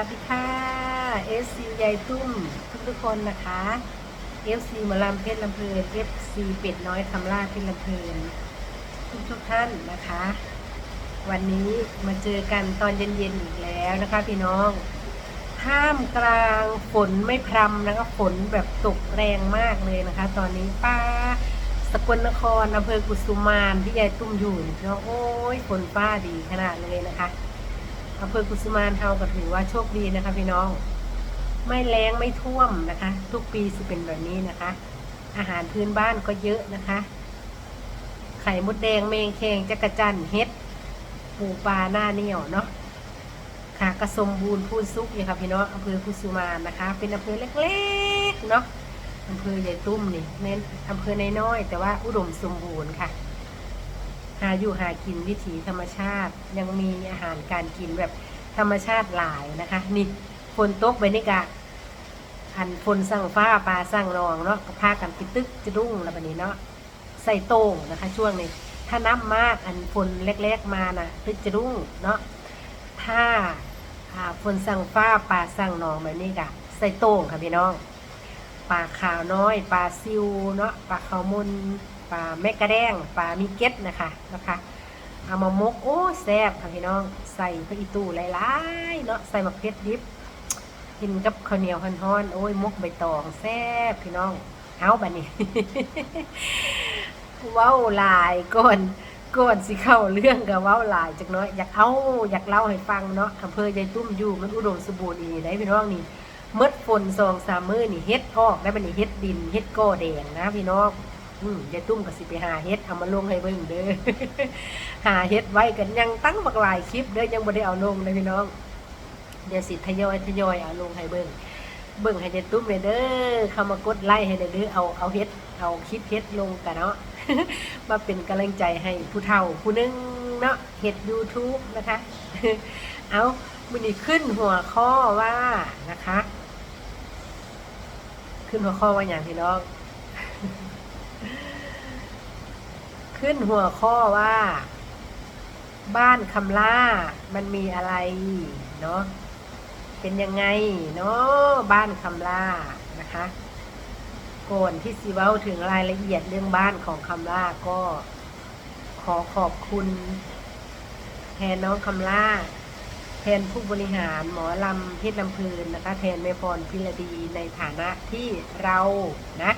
วัสดีค่ะ FC ยายตุ้มทุกทุกคนนะคะ FC หมอลำเพชรลำเพลิน FC เป็ดน้อยคำล่าเพชรลำเพลินทุกทุกท่านนะคะ วันนี้มาเจอกันตอนเย็นๆอีกแล้วนะคะพี่น้องท่ามกลางฝนไม่พรำนะคะฝนแบบตกแรงมากเลยนะคะ ตอนนี้ป้าสกลนครอำเภอกุสุมานที่ยายตุ้มอยู่นี่พี่น้องโอ้ยฝนฟ้าดีขนาดเลยนะคะ อำเภอกุสุมานเฮาก็ถือว่าโชคดีนะคะพี่น้อง ไม่แรงไม่ท่วมนะคะ ทุกปีสิเป็นแบบนี้นะคะ อาหารพื้นบ้านก็เยอะนะคะ ไข่มดแดงเมงแคงจักระจันเฮ็ดปูปลาหน้าเหนียวเนาะค่ะกระสมบูรณ์พูนซุกเลยค่ะพี่น้องอำเภอกุสุมานนะคะ เป็นอำเภอเล็กๆเนาะอำเภอใหญ่ตุ้มนี่เน้นอำเภอน้อยๆแต่ว่าอุดมสมบูรณ์ค่ะ หาอยู่หากินวิถีธรรมชาติ ยังมีอาหารการกินแบบธรรมชาติหลายนะคะนี่ฝนตกไปนี่กะอันฝนสั่งฟ้าปลาสั่งนองเนาะก็พากันไปตึกจะรุ่งแล้วบัดนี้เนาะใส่โต่งนะคะ ช่วงนี้ถ้าน้ำมากอันฝนเล็กๆมานะตึกจะรุ่งเนาะถ้าอ่าฝนสั่งฟ้าปลาสั่งนองแบบนี้กะใส่โต่งค่ะพี่น้องปลาขาวน้อยปลาซิวเนาะปลาขาวมุน ปลาแมกกระแดงปลามีเก็ตนะคะนะคะ เอามามกโอ้แซ่บค่ะพี่น้องใส่พระอีตูหลายๆเนาะใส่มะเขือดิบกินกับข้าวเหนียวฮ้อนๆโอ้ยมกใบตองแซ่บพี่น้องเอาบัดนี้ว้าหลายก่อนก่อนสิเข้าเรื่องกับว้าหลายจักน้อยอยากเอาอยากเล่าให้ฟังเนาะอำเภอยายตุ้มอยู่มันอุดมสมบูรณ์อีได้พี่น้องนี่เมดฝนสองสามมือนี่เฮ็ดออกได้บัดนี้เฮ็ดดินเฮ็ดก้อแดงนะพี่น้อง อืมยายตุ้มก็สิไปหาเฮ็ดเอามาลงให้เบิ่งเด้อ หาเฮ็ดไว้กันยังตั้งบักหลายคลิปเด้อยังบ่ได้เอาลงเลยพี่น้อง เดี๋ยวสิทยอยทยอยเอาลงให้เบิ่งเบิ่งให้เด็ดตุ้มเลยเด้อเข้ามากดไลค์ให้เด้อเอาเอาเฮ็ดเอาคลิปเฮ็ดลงกันเนาะ มาเป็นกำลังใจให้ผู้เฒ่าผู้นึงเนาะเฮ็ด YouTube นะคะ เอามื้อนี้ขึ้นหัวข้อว่านะคะ ขึ้นหัวข้อว่าอย่างพี่น้อง ขึ้นหัวข้อว่า บ้านคำล่ามันมีอะไรเนาะเป็นยังไงเนาะบ้านคำล่านะคะก่อนที่สิเว้าถึงรายละเอียดเรื่องบ้านของคำล่าก็ขอขอบคุณแทนน้องคำล่า แทนผู้บริหารหมอลำเพชรลำพลินนะคะ แทนแม่พรพิรดีในฐานะที่เรานะ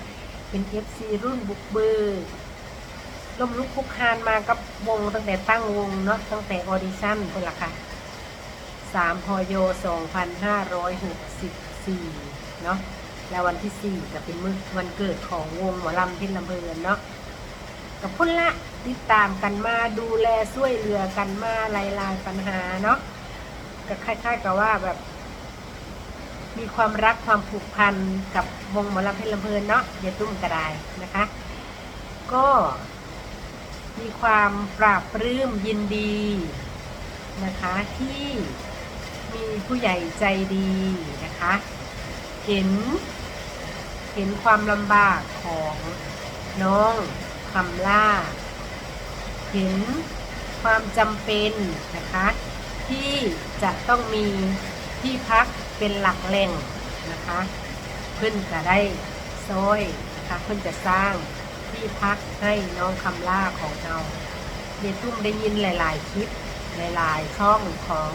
เป็นเอฟซีรุ่นบุกเบิก ล้มลุกคลุกคานมากับวงตั้งแต่ตั้งวงเนาะตั้งแต่ออดิชั่นคนละค่ะสามพโยสองพันห้าร้อยหกสิบสี่เนาะแล้ววันที่สี่จะเป็นมื้อวันเกิดของวงหมอลำเพินลำเพลินเนาะกับพุ่นละติดตามกันมาดูแลช่วยเหลือกันมาลายลายปัญหาเนาะก็คล้ายๆกับว่าแบบ มีความรักความผูกพันกับวงหมอลำเพินลำเพลินเนาะอย่าตุ้มกระไดนะคะ ก็ มีความปราบปลื้มยินดีนะคะที่มีผู้ใหญ่ใจดีนะคะ เห็น เห็นความลำบากของน้องคำล่า เห็นความจำเป็นนะคะ ที่จะต้องมีที่พักเป็นหลักแหล่งนะคะ เพื่อนจะได้ซอยนะคะ เพื่อนจะสร้าง ที่พักให้น้องคำล่าของเราเยตุ้มได้ยินหลาย ๆ คลิปหลาย ๆ ช่องของ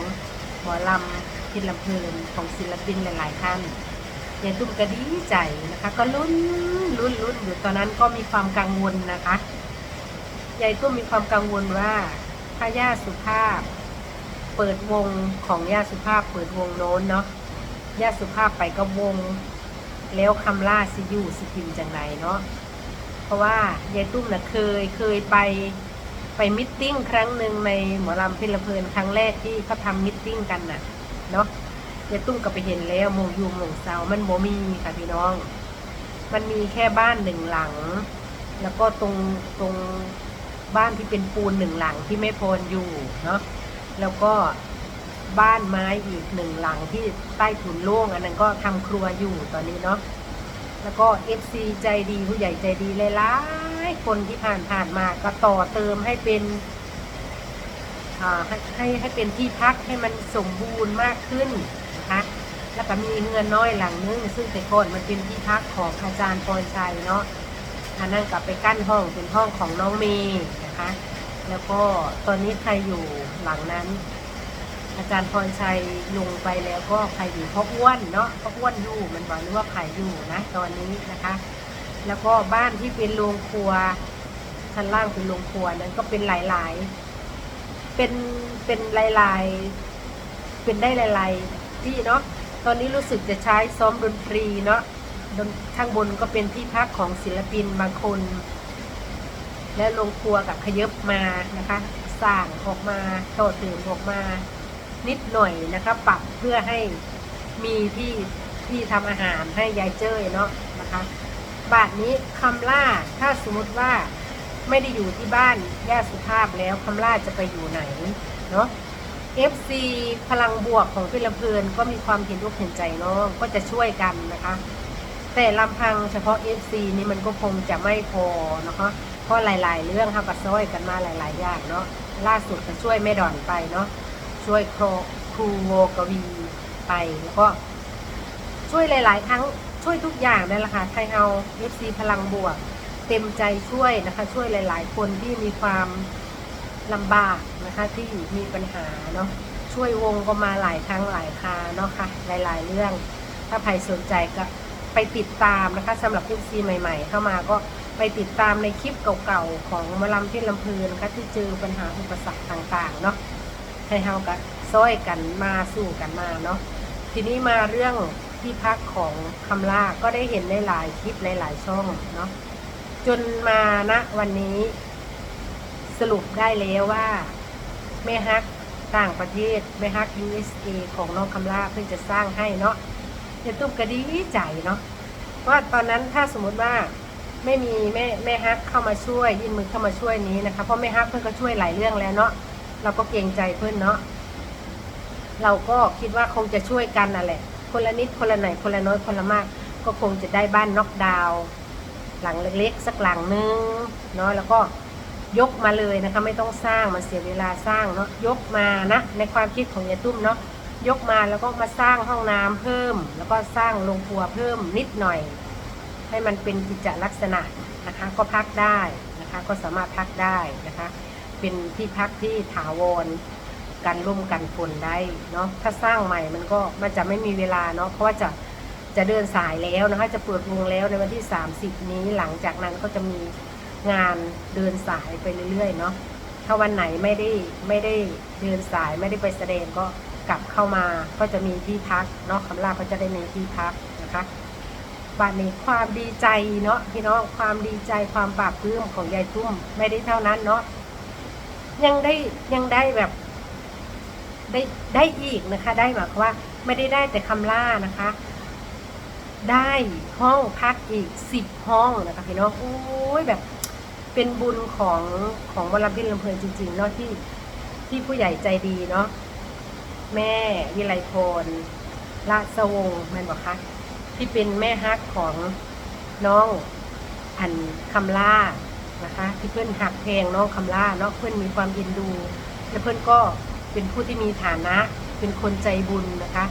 หมอลำพิลำเพลินของศิลปินหลาย ๆ ท่านยายตุ้มก็ดีใจนะคะ ก็ลุ้นลุ้นลุ้นอยู่ตอนนั้นก็มีความกังวลนะคะยายตุ้มมีความกังวลว่าถ้าย่าสุภาพ เปิดวงของย่าสุภาพเปิดวงโน้นเนาะย่าสุภาพไปก็วง แล้วคำล่าสิอยูสิกินจังไรเนาะ เพราะว่ายายตุ้มนะเคยเคยไปไปมิทติ้งครั้งหนึ่งในหมอลำเพลินเพลินครั้งแรกที่เขาทำมิทติ้งกันน่ะเนาะยายตุ้มก็ไปเห็นแล้วโมงยูโมงเซามันโมมีค่ะพี่น้อง มันมีแค่บ้านหนึ่งหลัง แล้วก็ตรงตรงบ้านที่เป็นปูนหนึ่งหลังที่ไม่พรอยู่เนาะแล้วก็บ้านไม้อีกหนึ่งหลังที่ใต้ถุนโล่งอันนั้นก็ทำครัวอยู่ตอนนี้เนาะ แล้วก็ FC ใจดีผู้ใหญ่ใจดีหลายๆคนที่ผ่านผ่านมาก็ต่อเติมให้เป็นให้ให้ให้เป็นที่พักให้มันสมบูรณ์มากขึ้นนะคะแล้วก็มีเงินน้อยหลังนึงซึ่งแต่ก่อนมันเป็นที่พักของอาจารย์พรชัยเนาะอันนั้นกลับไปกั้นห้องเป็นห้องของน้องเมย์นะคะ แล้วก็ตอนนี้ใครอยู่หลังนั้น อาจารย์พรชัยลงไปแล้วก็ใครอยู่พ่ออ้วนเนาะพ่ออ้วนอยู่มันบอกหรือว่าใครอยู่นะตอนนี้นะคะ แล้วก็บ้านที่เป็นโรงครัวชั้นล่างเป็นโรงครัวนั้นก็เป็นหลายๆ เป็นเป็นหลายๆ เป็นได้หลายๆที่เนาะตอนนี้รู้สึกจะใช้ซ้อมดนตรีเนาะดนข้างบนก็เป็นที่พักของศิลปินบางคน และโรงครัวกับขยบมานะคะสร้างออกมาโตเติมออกมา นิดหน่อยนะคะปรับเพื่อให้มีที่ที่ทำอาหารให้ยายเจ้ยเนาะนะคะบาทนี้คำล่าถ้าสมมติว่าไม่ได้อยู่ที่บ้านย่าสุภาพแล้วคำล่าจะไปอยู่ไหนเนาะ FC พลังบวกของพี่ลำเพลินก็มีความเห็นอกเห็นใจน้องก็จะช่วยกันนะคะ แต่ลำพังเฉพาะ FC นี่มันก็คงจะไม่พอนะคะเพราะหลาย ๆ เรื่องเขาก็ซ้อยกันมาหลาย ๆ อย่างเนาะล่าสุดก็ช่วยแม่ดอนไปเนาะ ช่วยครูครูโวกวีไปแล้วก็ช่วยหลาย ๆ ครั้งช่วยทุกอย่างนั่นแหละค่ะไทยเฮา FC พลังบวก เต็มใจช่วยนะคะ ช่วยหลาย ๆ คนที่มีความลำบากนะคะที่มีปัญหาเนาะช่วยวงก็มาหลายครั้งหลายคราเนาะค่ะหลาย ๆ เรื่อง ถ้าใครสนใจก็ไปติดตามนะคะสำหรับ FC ใหม่ ๆ เข้ามาก็ไปติดตามในคลิปเก่าๆของมอลำที่ลำพูนนะคะที่เจอปัญหาอุปสรรคต่าง ๆ เนาะ ให้เฮากับซ้อยกันมาสู้กันมาเนาะทีนี้มาเรื่องที่พักของคำล่าก็ได้เห็นในหลายคลิปหลายๆช่องเนาะจนมาณวันนี้สรุปได้แล้วว่าแม่ฮักต่างประเทศแม่ฮัก USA ของน้องคำล่าเพิ่งจะสร้างให้เนาะเดี๋ยวตุ้มก็ดีใจเนาะว่าตอนนั้นถ้าสมมุติว่าไม่มีแม่แม่ฮักเข้ามาช่วยยื่นมือเข้ามาช่วยนี้นะคะเพราะแม่ฮักเพิ่นก็ช่วยหลายเรื่องแล้วเนาะ เราก็เกรงใจเพื่อนเนาะเราก็คิดว่าคงจะช่วยกันนั่นแหละ คนละนิดคนละหน่อยคนละน้อยคนละมาก ก็คงจะได้บ้านน็อกดาวน์หลังเล็กๆ สักหลังนึงเนาะแล้วก็ยกมาเลยนะคะ ไม่ต้องสร้างมันเสียเวลาสร้างเนาะยกมานะ ในความคิดของยายตุ้มเนาะยกมาแล้วก็มาสร้างห้องน้ำเพิ่ม แล้วก็สร้างโรงครัวเพิ่มนิดหน่อย ให้มันเป็นกิจลักษณะนะคะ ก็พักได้นะคะ ก็สามารถพักได้นะคะ เป็นที่พักที่ถาวรกันร่มกันฝนได้เนาะถ้าสร้างใหม่มันก็มันจะไม่มีเวลาเนาะเพราะว่าจะจะเดินสายแล้วนะคะจะเปิดวงแล้วในวันที่ 30 นี้หลังจากนั้นก็จะมีงานเดินสายไปเรื่อยๆเนาะถ้าวันไหนไม่ได้ไม่ได้เดินสายไม่ได้ไปแสดงก็กลับเข้ามาก็จะมีที่พักเนาะคำลาก็จะได้มีที่พักนะคะบัดนี้ความดีใจเนาะพี่น้องความดีใจความปราบปลื้มของยายตุ้มไม่ได้เท่านั้นเนาะ ยังได้ยังได้แบบได้ได้อีกนะคะ ได้หมายความว่าไม่ได้ได้แต่คำล่านะคะ ได้ห้องพักอีกสิบห้องนะคะพี่น้องโอ้ยแบบเป็นบุญของของวรพินลำเพลินจริงๆเนาะที่ที่ผู้ใหญ่ใจดีเนาะแม่วิไลพรราชวงศ์แม่นบอกคะที่เป็นแม่ฮักของน้องอันคำล่า นะคะที่เพื่อนหักเพลงน้องคำล่าเนาะเพื่อนมีความเอ็นดู และเพื่อนก็เป็นผู้ที่มีฐานะ เป็นคนใจบุญนะคะ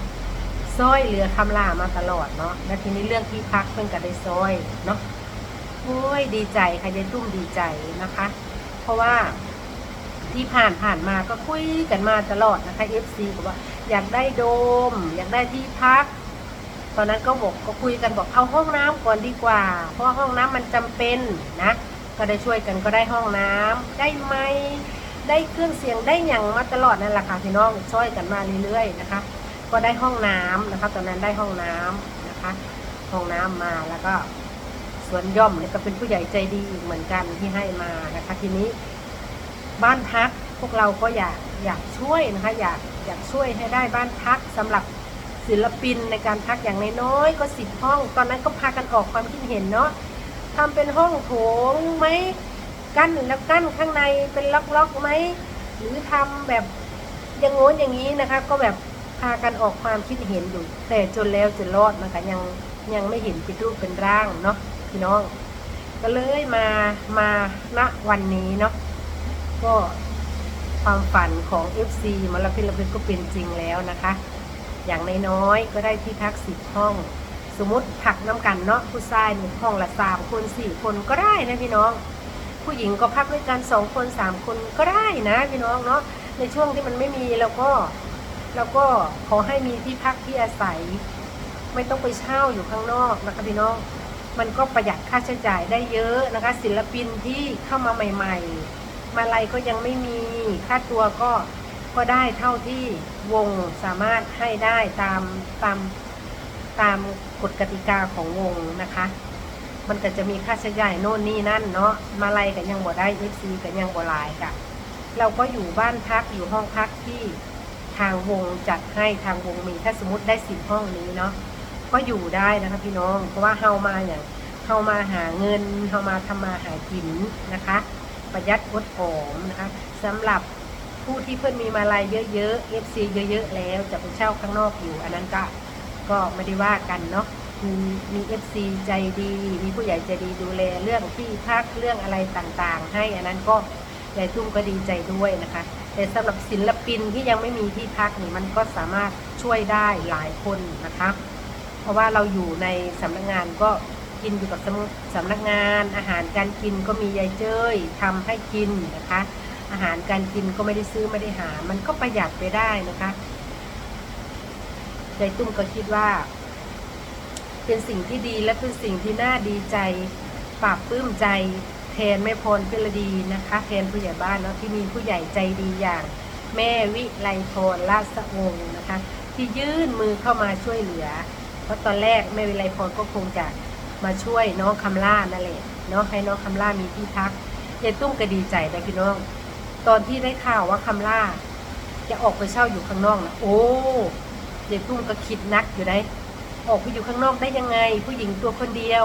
ซ้อยเหลือคำลามาตลอดเนาะและทีนี้เรื่องที่พักเพื่อนก็ได้ซ้อยเนาะโอ้ยดีใจค่ะยายตุ้มดีใจนะคะ เพราะว่าที่ผ่านผ่านมาก็คุยกันมาตลอดนะคะ FC บอกว่าอยากได้โดม อยากได้ที่พัก ตอนนั้นก็บอกก็คุยกันบอกเอาห้องน้ำก่อนดีกว่า เพราะห้องน้ำมันจำเป็นนะ ก็ได้ช่วยกันก็ได้ห้องน้ำได้ไหมได้เครื่องเสียงได้อย่างมาตลอดนั่นแหละค่ะพี่น้องช่วยกันมาเรื่อยๆนะคะ ก็ได้ห้องน้ำนะคะ ตอนนั้นได้ห้องน้ำนะคะ ห้องน้ำมาแล้วก็สวนย่อมเนี่ยก็เป็นผู้ใหญ่ใจดีอีกเหมือนกันที่ให้มานะคะ ทีนี้บ้านพักพวกเราก็อยากอยากช่วยนะคะ อยากอยากช่วยให้ได้บ้านพักสำหรับศิลปินในการพักอย่างน้อยๆก็สิบห้อง ตอนนั้นก็พากันออกความคิดเห็นเนาะ ทำเป็นห้องโถงไหมกั้นแล้วกั้นข้างในเป็นล็อกๆไหมหรือทำแบบอย่างโน้นอย่างนี้นะคะ ก็แบบพากันออกความคิดเห็นอยู่ แต่จนแล้วจนรอดมันก็ยังยังไม่เห็นเป็นรูปเป็นร่างเนาะพี่น้อง ก็เลยมามาณวันนี้เนาะก็ความฝันของ FC มาลาพิลาพิก็เป็นจริงแล้วนะคะ อย่างน้อยๆก็ได้ที่พักสิบห้อง สมมติผักน้ำกันเนาะผู้ชายนี่ห้องละสามคนสี่คนก็ได้นะพี่น้อง ผู้หญิงก็พักด้วยกันสองคนสามคนก็ได้นะพี่น้องเนาะในช่วงที่มันไม่มีเราก็เราก็ขอให้มีที่พักที่อาศัย ไม่ต้องไปเช่าอยู่ข้างนอกนะคะพี่น้องมันก็ประหยัดค่าใช้จ่ายได้เยอะนะคะ ศิลปินที่เข้ามาใหม่ ๆ มาลัยก็ยังไม่มีค่าตัวก็ก็ได้เท่าที่วงสามารถให้ได้ตามตาม ตามกฎกติกาของวงนะคะ มันก็จะมีค่าใช้จ่ายโน่นนี่นั่นเนาะมาลัยกันยังบ่ได้เอฟซีกันยังบ่หลายกะเราก็อยู่บ้านพักอยู่ห้องพักที่ทางวงจัดให้ทางวงมีถ้าสมมติได้สิบห้องนี้เนาะก็อยู่ได้นะคะพี่น้อง เพราะว่าเฮามาอย่างเฮามาหาเงินเฮามาทำมาหากินนะคะ ประหยัดอดออมนะคะสำหรับผู้ที่เพิ่อนมีมาลายเยอะๆ FC เยอะๆแล้วจะไปเช่าข้างนอกอยู่ อันนั้นก็ ก็ไม่ได้ว่ากันเนาะมีมี FC ใจดี มีผู้ใหญ่ใจดีดูแลเรื่องที่พักเรื่องอะไรต่างๆ ให้อันนั้นก็ยายตุ้มก็ดีใจด้วยนะคะ แต่สำหรับศิลปินที่ยังไม่มีที่พักนี่มันก็สามารถช่วยได้หลายคนนะคะ เพราะว่าเราอยู่ในสำนักงานก็กินอยู่กับสำสำนักงาน อาหารการกินก็มียายเจ้ยทำให้กินนะคะ อาหารการกินก็ไม่ได้ซื้อไม่ได้หา มันก็ประหยัดไปได้นะคะ ยายตุ้มก็คิดว่า เป็นสิ่งที่ดีและเป็นสิ่งที่น่าดีใจปราบปลื้มใจแทนแม่พรพิรดีนะคะ แทนผู้ใหญ่บ้านเนาะที่มีผู้ใหญ่ใจดีอย่าง แม่วิไลพรราชวงศ์นะคะ ที่ยื่นมือเข้ามาช่วยเหลือ เพราะตอนแรกแม่วิไลพรก็คงจะมาช่วยน้องคำล่านั่นแหละเนาะให้น้องคำล่ามีที่พักยายตุ้มก็ดีใจนะพี่น้อง ตอนที่ได้ข่าวว่าคำล่า จะออกไปเช่าอยู่ข้างนอกนะโอ้ ยายตุ้มก็คิดนักอยู่ได้ออกไปอยู่ข้างนอกได้ยังไง ผู้หญิงตัวคนเดียว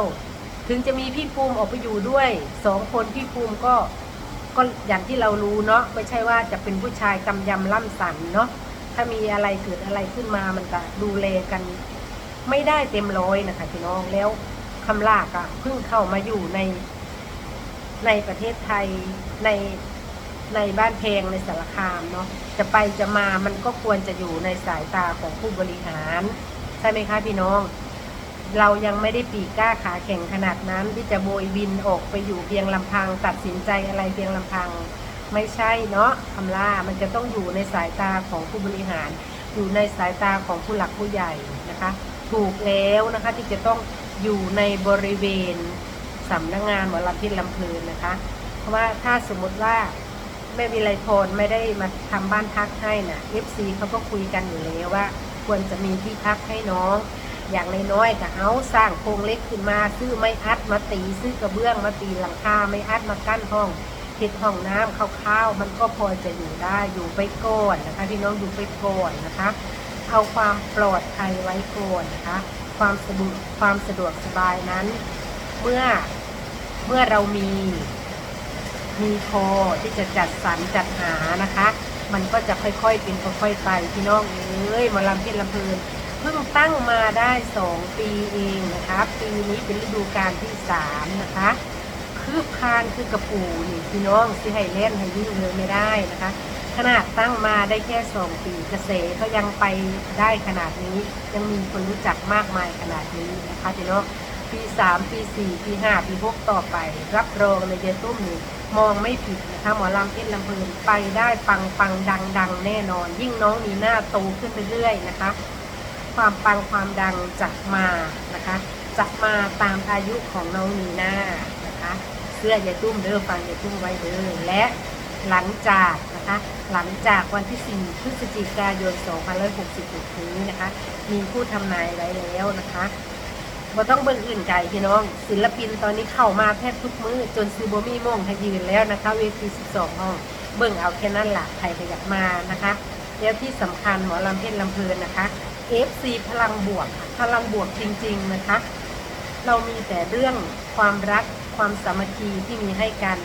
ถึงจะมีพี่ภูมิออกไปอยู่ด้วยสองคนพี่ภูมิก็ก็อย่างที่เรารู้เนาะไม่ใช่ว่าจะเป็นผู้ชายกำยำล่ำสันเนาะถ้ามีอะไรเกิดอะไรขึ้นมามันก็ดูแลกัน ไม่ได้เต็มร้อยนะคะพี่น้องแล้วคำลากอะเพิ่งเข้ามาอยู่ในในประเทศไทยใน ในบ้านเพลงในสารคามเนาะจะไปจะมามันก็ควรจะอยู่ในสายตาของผู้บริหาร ใช่ไหมคะพี่น้อง เรายังไม่ได้ปีกกล้าขาแข็งขนาดนั้น ที่จะโบยบินออกไปอยู่เพียงลำพัง ตัดสินใจอะไรเพียงลำพัง ไม่ใช่เนาะคำล่ามันจะต้องอยู่ในสายตาของผู้บริหาร อยู่ในสายตาของผู้หลักผู้ใหญ่นะคะ ถูกแล้วนะคะที่จะต้องอยู่ในบริเวณสำนักงานหมอลำพิษลำเพลินนะคะ เพราะว่าถ้าสมมติว่า ม่วิไลพรไม่ได้มาทำบ้านพักให้นะ่ะ FC เขาก็คุยกันอยู่แล้วว่า ควรจะมีที่พักให้น้อง อย่างน้อยๆก็เอาสร้างโครงเล็กขึ้นมาซื้อไม้อัดมาตีซื้อกระเบื้องมาตีหลังคาไม้อัดมากั้นห้องเห็ดห้องน้ำคร่าวๆมันก็พอจะอยู่ได้อยู่ไปก่อนนะคะพี่น้องอยู่ไปก่อนนะคะ เอาความปลอดภัยไว้ก่อนนะคะ ความสะดวกความสะดวกสบายนั้น เมื่อเมื่อเรามี มีพอที่จะจัดสรรจัดหานะคะ มันก็จะค่อยๆเป็นค่อยๆไปพี่น้องเอ้ยมาลำเพินลำเพลินเพิ่งตั้งมาได้สองปีเองนะคะปีนี้เป็นฤดูกาลที่สามนะคะคืบคานคือกระปูนี่พี่น้องสิให้เล่นให้ยิ่งเลยไม่ได้นะคะ ขนาดตั้งมาได้แค่สองปีเกษตรก็ยังไปได้ขนาดนี้ ยังมีคนรู้จักมากมายขนาดนี้นะคะพี่น้องปีสามปีสี่ปีห้าปีหกต่อไป รับรองในเดือนตุ้มนี้ มองไม่ผิดนะคะหมอลำเพชรลำเพลินไปได้ปังปังดังดังแน่นอน ยิ่งน้องนีหน้าโตขึ้นไปเรื่อยนะคะ ความปังความดังจะมานะคะจะมาตามอายุของน้องนีหน่านะคะเสื้ออย่าตุ้มเด้อฟังอย่าตุ้มไว้เด้อและหลังจากนะคะหลังจากวันที่ 4 พฤศจิกายน 2566 นี้นะคะ มีผู้ทำนายไว้แล้วนะคะ บ่ต้องเบิ่งอื่นไกลพี่น้อง ศิลปินตอนนี้เข้ามาแทบทุกมื้อจนซีโบมีโมงให้ยืนแล้วนะคะเวที12ห้องเบิ่งเอาแค่นั้นละใครขยับมานะคะแล้วที่สำคัญหมอลำเพชรลำเพลินนะคะ FC พลังบวก พลังบวกจริง ๆนะคะ เรามีแต่เรื่องความรักความสามัคคีที่มีให้กัน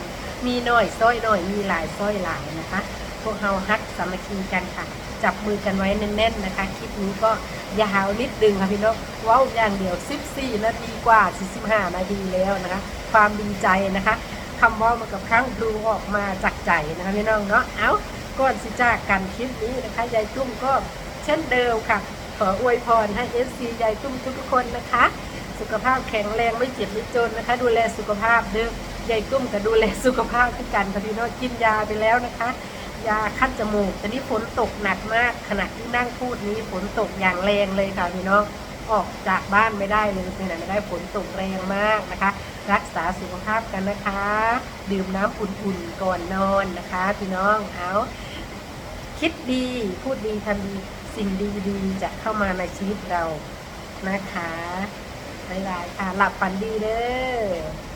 มีน้อยซ้อยน้อยมีหลายซ้อยหลายนะคะ พวกเราฮักสามัคคีกันค่ะ จับมือกันไว้แน่นๆนะคะ คลิปนี้ก็ยาวนิดนึงค่ะพี่น้องว้าอย่างเดียว 14 นาทีกว่า 45 นาทีแล้วนะคะ ความดีใจนะคะคำว่ามากับครั้งดูออกมาจากใจนะคะพี่น้องเนาะ เอาก่อนสิจากกันคลิปนี้นะคะ ยายตุ้มก็เช่นเดิมค่ะ ขออวยพรให้เอฟซียายตุ้มทุกๆคนนะคะ สุขภาพแข็งแรงไม่เจ็บไม่จนนะคะ ดูแลสุขภาพเด้อยายตุ้มก็ดูแลสุขภาพคือกันพอดีเนาะกินยาไปแล้วนะคะ ยาคัดจมูกต่นี่ฝนตกหนักมากขณะที่นั่งพูดนี้ฝนตกอย่างแรงเลยค่ะพี่น้องออกจากบ้านไม่ได้เลยไปไหนไม่ได้ฝนตกแรงมากนะคะ รักษาสุขภาพกันนะคะ ดื่มน้ำอุ่นๆก่อนนอนนะคะ พี่น้องเอาคิดดีพูดดีทำดีสิ่งดีๆจะเข้ามาในชีวิตเรานะคะบ๊ายบายค่ะหลับฝันดีเด้อ